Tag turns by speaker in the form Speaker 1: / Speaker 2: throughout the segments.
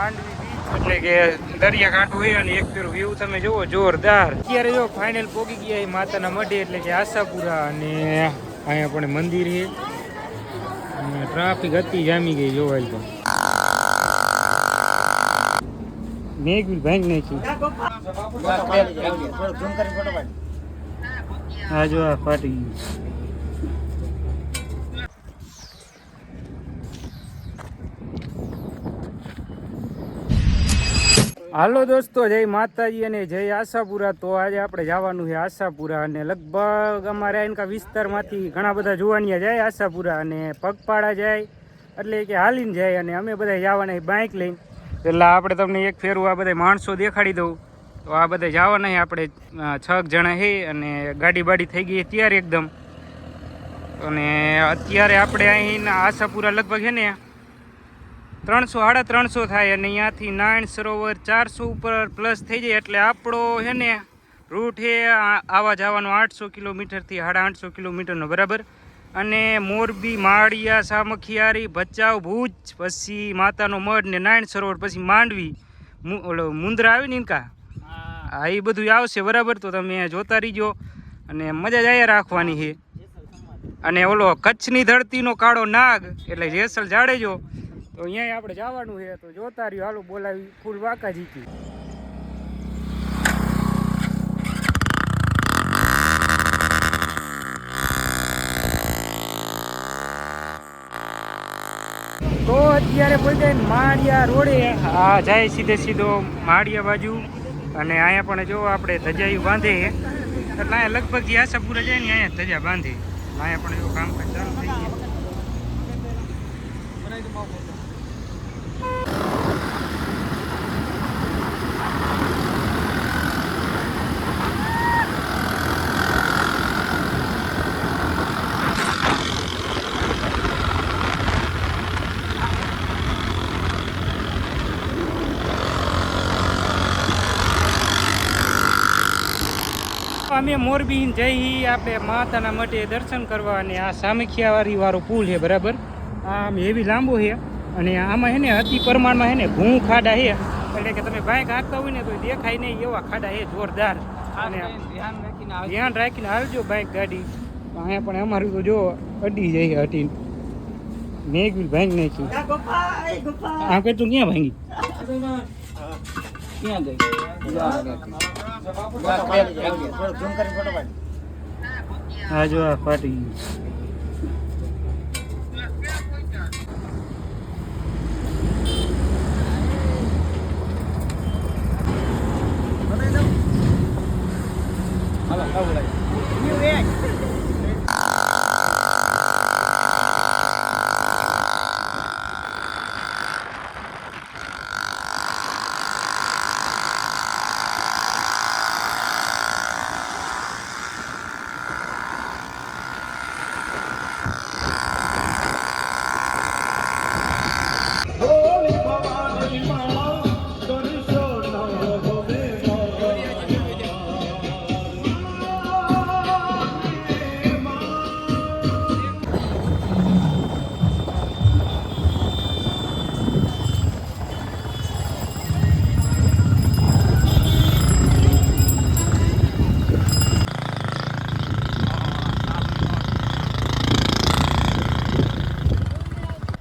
Speaker 1: Mandvi beach એટલે કે દરિયાકાંઠો હોય અને એક પેલું વ્યૂ તમે જુઓ જોરદાર. અત્યારે જો ફાઇનલ પોગી ગયા એ માતાના મઢે, એટલે કે આશાપુરા અને અહીંયા પણ મંદિર છે. અને ટ્રાફિક હતી જામી ગઈ જોવાય તો. મેઘ ભાંગ નાખ્યું હા, જો આ ફાટી ગયું. હાલો દોસ્તો, જય માતાજી અને જય આશાપુરા. તો આજે આપણે જવાનું છે આશાપુરા અને લગભગ અમારે એનકા વિસ્તારમાંથી ઘણા બધા જોવાનિયા જાય આશાપુરા અને પગપાળા જાય, એટલે કે હાલીને જાય અને અમે બધા જવાના બાઇક લઈને. એટલે આપણે તમને એક ફેરું આ બધા માણસો દેખાડી દઉં. તો આ બધા જવાના આપણે છ જણા છે અને ગાડી બાડી થઈ ગઈ ત્યારે એકદમ. અને અત્યારે આપણે અહીં આશાપુરા લગભગ છે ને ત્રણસો સાડા ત્રણસો થાય અને અહીંયાથી નારાયણ સરોવર ચારસો ઉપર પ્લસ થઈ જાય એટલે આપણો છે ને રૂટ હે આવા જવાનો આઠસો કિલોમીટરથી સાડા આઠસો કિલોમીટરનો બરાબર? અને મોરબી માળિયા સામખિયારી ભચાઉ ભુજ પછી માતાનો મઢ ને નારાયણ સરોવર પછી માંડવી ઓલો મુંદ્રા આવે ને ઇનકા હા એ બધું આવશે બરાબર? તો તમે જોતા રહીજો અને મજા જ અહીંયા રાખવાની છે. અને ઓલો કચ્છની ધરતીનો કાળો નાગ એટલે જેસલ જાડેજો તો અહીંયા આપણે જવાનું છે, તો જોતા રહ્યું. હાલો, બોલાવી ફૂલ વાકા જીતી તો અત્યારે પહોંચાય માળિયા રોડે. આ જાય સીધે સીધો માળિયા બાજુ. અને અહીંયા પણ જો આપણે ધજાયું બાંધે એટલે અહીંયા લગભગ આશાપુરા જાય ને અહીંયા ધજા બાંધે. અહીંયા પણ જો કામ ચાલુ અમે મોરબી જઈ આપણે માતાના મઢે દર્શન કરવા અને આ સામખિયાવાળી વાળો પુલ છે બરાબર? આમ એવી લાંબો છે અને આમાં હેને અતિ પ્રમાણમાં હેને ભૂ ખાડા છે. એટલે કે તમે બાઇક હાંકતા હોય ને તો દેખાય નહીં એવા ખાડા છે જોરદાર. અને ધ્યાન રાખીને હાલજો બાઇક ગાડી. અહીંયા પણ અમારું તો જો અડી જાય હટીને. મેં કીધું ભાંગ નાખ્યું આ કે તું ક્યાં ભાંગી? હા જો આ ફાટી ગયું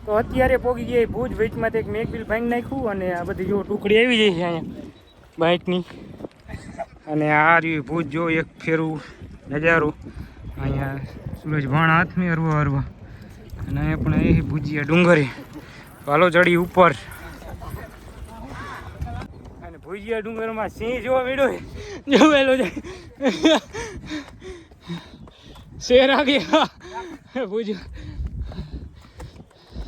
Speaker 1: તો અત્યારે પોગી ગયા ભુજ, વેચમાં એક મેકબિલ ભાંગી નાખ્યું અને આ બધી જો ટુકડી આવી જાય છે અહીંયા, બાઇકની. અને આ રહ્યું ભુજ, જો એક ફેરવું નજારો. અહીંયા સૂરજ ભાણ હાથમી હરવા હરવા. અને અહીંયા પણ એ ભુજીયા ડુંગરે. પાલો ચડી ઉપર. અને ભુજીયા ડુંગરમાં સિંહ જોવા મળ્યો છે. જોવેલો છે. શેર આ ગયા. ભુજ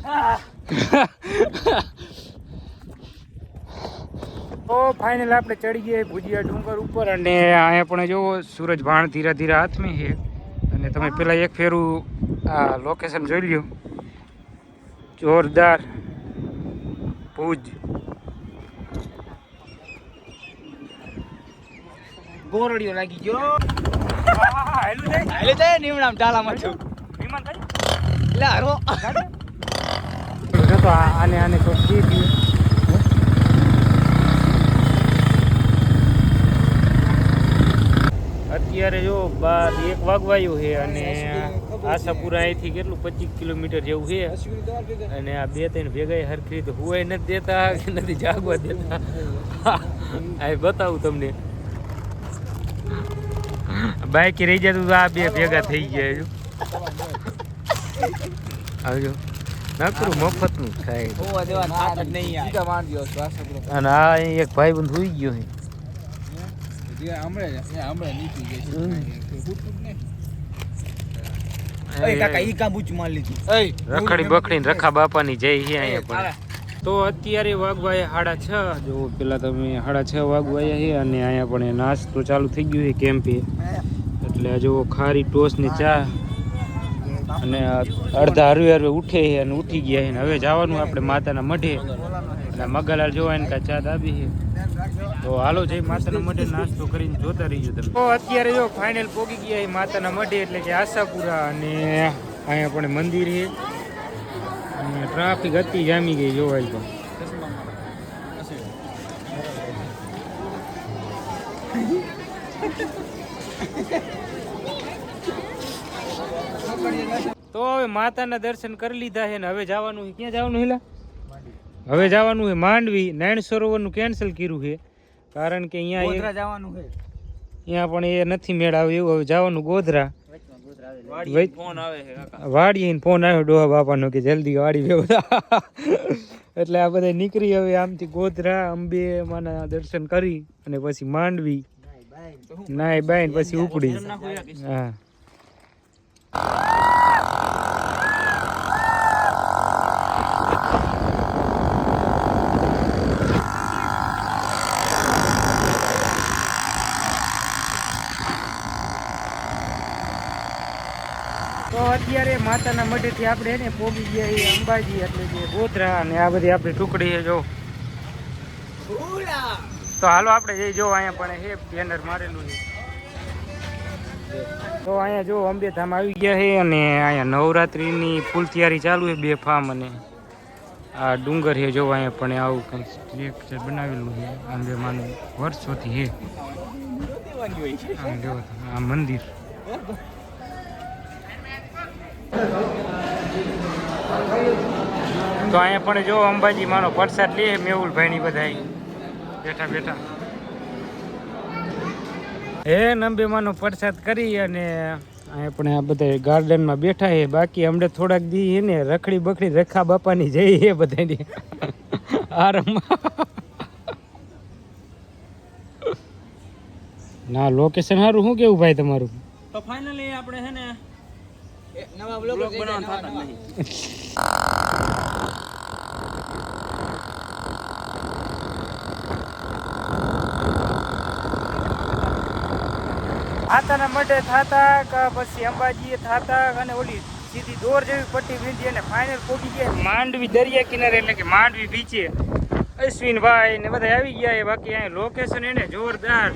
Speaker 1: તો ફાઇનલ આપણે ચડી ગયા ભુજિયા ડુંગર ઉપર અને અહીંયા પણ જો સૂરજ ભાણ ધીરે ધીરે હાથમાં છે. અને તમે પેલા એક ફેરું આ લોકેશન જોઈ લ્યો. જોરદાર ભુજ.
Speaker 2: ગોરડીઓ લાગી ગયો.
Speaker 1: હેલું જાય
Speaker 2: એટલે જાય નીમડામ ટાળામાં છું.
Speaker 1: નિમણ થાય
Speaker 2: લે હરો.
Speaker 1: તો આને આને કોઈ કી દઈએ અત્યારે જો બાર એક વાગવાયું છે અને આશાપુરા અહીંથી કેટલું પચીસ કિલોમીટર જેવું છે. અને આ બે ત્રણ ભેગા હરખી તો હુવાય નથી દેતા કે નથી જાગવા દેતા. આ બતાવું તમને. બાઇક રહી જતું આ બે ભેગા થઈ ગયા આવજો. નકરું મફતનું
Speaker 2: થાય.
Speaker 1: અને આ અહીં એક ભાઈ બંધ હોઈ ગયો રખડી બખડીને રખા બાપાની જય છે અહીંયા પણ. તો અત્યારે વાગવાય સાડા છ. જો પેલા તમે સાડા છ વાગવાયા છે અને અહીંયા પણ એ નાસ્તો ચાલુ થઈ ગયો છે કેમ્પે. એટલે આ જો ખારી ટોસની ચા. અને અડધા હરવે હરવે ઉઠે છે અને ઉઠી ગયા છે ને હવે જવાનું આપણે માતાના મઢે. અને મગલાલ જોવા એને કાંઈ ચા દાબી છે. તો હાલો જઈ માતાના મઢે નાસ્તો કરીને જોતા રહીજો તમે. તો અત્યારે જો ફાઇનલ પોગી ગયા છે માતાના મઢે એટલે કે આશાપુરા અને અહીંયા પણ મંદિર છે. અને ટ્રાફિક હતી જામી ગઈ જોવાય તો. તો હવે માતાના દર્શન કરી લીધા છે ને હવે જવાનું છે. ક્યાં જવાનું હેલા હવે જવાનું છે માંડવી. નારાયણ સરોવરનું કેન્સલ કર્યું છે. કારણ કે અહીંયા
Speaker 2: જવાનું છે.
Speaker 1: અહીંયા પણ એ નથી મેળ આવે એવું. હવે જવાનું ગોધરા.
Speaker 2: વાડીએ ફોન
Speaker 1: આવ્યો ડોહા બાપાનો કે જલ્દી વાડી વ્યવસ્થા એટલે આ બધા નીકળી હવે આમથી ગોધરા અંબે માના દર્શન કરી અને પછી માંડવી. નાય બાય. પછી ઉપડી. હા. તો અત્યારે માતાના મઢેથી આપણે એને પોગી ગયા એ અંબાજી એટલે જે ગોધરા ને આ બધી આપણી ટુકડી જો. તો હાલો આપણે જઈ જો અહીંયા પણ હે બેનર મારેલું છે. તો અહીંયા જો અંબે આવી ગયા છે અને અહીંયા નવરાત્રિની ફૂલ તૈયારી ચાલુ છે બે ફાર્મ અને આ ડુંગર છે જો અહીંયા પણ આવું કંઈક સ્ટ્રક્ચર બનાવેલું છે. અંબે માનું વર્ષોથી છે. આ મંદિર. તો અહીંયા પણ જો અંબાજી માનો પ્રસાદ લે મેહુલભાઈ ની બધા બેઠા બેઠા. હે નંબે માનો પ્રસાદ કરી અને આપણે પણ આ બધા ગાર્ડનમાં બેઠા છે બાકી હમણે થોડાક દી ને રખડી બખડી રખા બાપાની જઈ હે બધાની આરામ. ના લોકેશન સારું શું કેવું ભાઈ તમારું?
Speaker 2: તો ફાઇનલી આપણે છે ને નવા બ્લોગ બનાવવાનું થતા નહીં.
Speaker 1: આતાના મઢે થાતા કે પછી અંબાજીએ થાતા અને ઓલી સીધી દોર જેવી પટ્ટી વીંધી અને ફાઇનલ પહોંચી ગયા માંડવી દરિયા કિનારે એટલે કે માંડવી બીચે અશ્વિનભાઈ ને બધા આવી ગયા એ બાકી અહીંયા લોકેશન એને જોરદાર.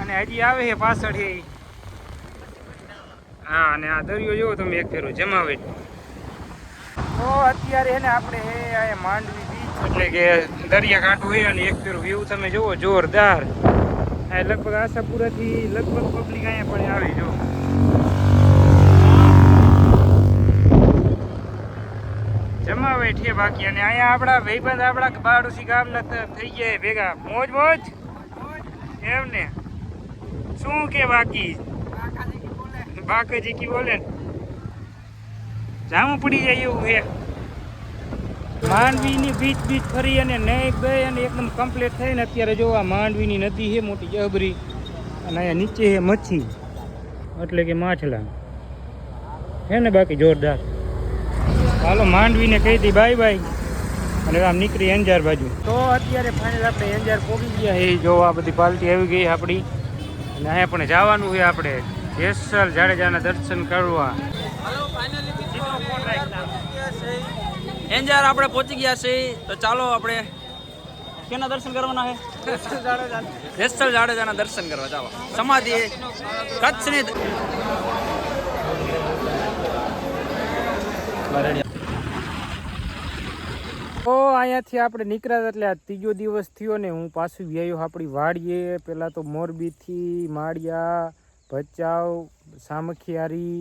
Speaker 1: અને હજી આવે છે પાછળ એ. હા અને આ દરિયો જોવો તમે એક ફેરો જમાવે. તો અત્યારે એને આપણે હે અહીંયા માંડવી બીચ એટલે કે દરિયા કાંઠો હોય અને એક ફેરો વ્યૂ તમે જુઓ જોરદાર. આ લગભગ આશાપુરાથી લગભગ પબ્લિક અહીંયા પણ આવી જો. જમા બેઠીએ બાકી અને અહીંયા આપણા ભાઈબંધ આપણા બાડોશી ગામના થઈ ગયા ભેગા. મોજ મોજ? એમ ને શું કે બાકી? બાકાજી કી બોલે જામું પડી જાય એવું છે. માંડવીની બીચ બીચ ફરી અને નહીં ગઈ અને એકદમ કમ્પ્લીટ થઈને અત્યારે જો આ માંડવીની નદી છે, મોટી જબરી અને અહીંયા નીચે છે મચ્છી, એટલે કે માછલા. હે ને બાકી જોરદાર. હાલો, માંડવીને કહી દી બાય બાય અને આમ નીકળી અંજાર બાજુ. તો અત્યારે ફાઇનલ આપણે અંજાર પહોંચી ગયા એ જો આ બધી પાલટી આવી ગઈ આપણી. અને અહીંયા પણ જવાનું છે આપણે. જેસલ જાડેજાના દર્શન કરવા.
Speaker 2: એન્જાર આપણે પહોંચી ગયા છે તો ચાલો આપણે કેના દર્શન કરવાના છે? જેસલ જાડેજાના દર્શન કરવા, ચાલો. સમાધિ કચ્છની
Speaker 1: તો અહીંયાથી આપણે નીકળ્યા એટલે આ ત્રીજો દિવસ થયો ને હું પાછું વ્યાયો આપણી વાડીએ. પહેલાં તો મોરબીથી, માળિયા, ભચાઉ, સામખિયારી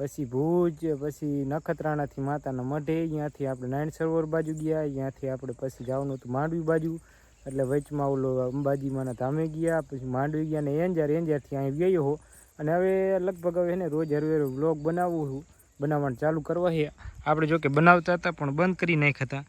Speaker 1: પછી ભુજ, પછી નખત્રાણાથી માતાના મઢે અહીંયાથી આપણે નારાયણ સરોવર બાજુ ગયા અહીંયાથી આપણે પછી જવાનું હતું માંડવી બાજુ. એટલે વચમાં ઓલો અંબાજીમાંના ધામે ગયા, પછી માંડવી ગયા ને એંજાર એન્જારથી અહીં ગયો હો. અને હવે લગભગ હવે એને રોજ હરવે વ્લોગ બનાવવું છું. બનાવવાનું ચાલુ કરવા છે. આપણે જો કે બનાવતા હતા પણ બંધ કરી નાખ્યા હતા.